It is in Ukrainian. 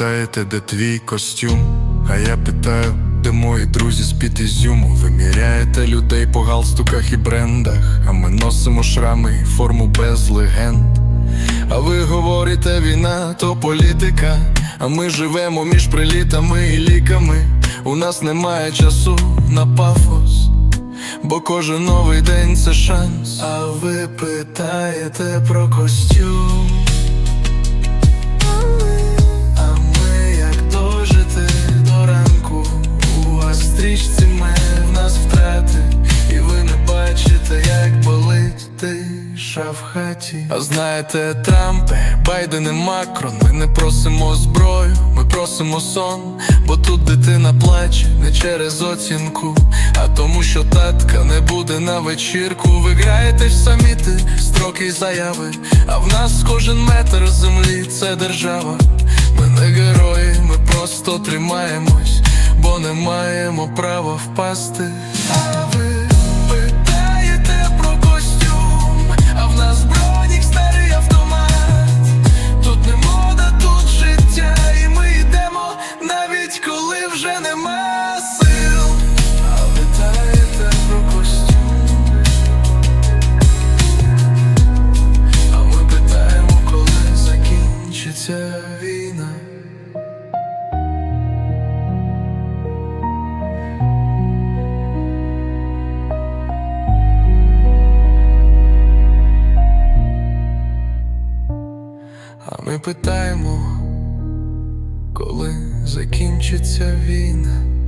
питаєте, де твій костюм? А я питаю, де мої друзі з під ізюму Виміряєте людей по галстуках і брендах, а ми носимо шрами і форму без легенд. А ви говорите, війна то політика, а ми живемо між прилітами і ліками. У нас немає часу на пафос, бо кожен новий день це шанс. А ви питаєте про костюм. Стрічці ми в нас втрати. І ви не бачите, як болить тиша в хаті. А знаєте, Трампе, Байден і Макрон Ми не просимо зброю, ми просимо сон. Бо тут дитина плаче не через оцінку А тому, що татка не буде на вечірку. Ви граєтесь самі ти, строки й заяви. А в нас кожен метр землі це держава. Ми не герої, ми просто тримаємось, бо не маємо права впасти. А ви питаєте про костюм, а в нас бронік старий автомат. Тут не мода, тут життя, і ми йдемо, навіть коли вже нема А ми питаємо, коли закінчиться війна.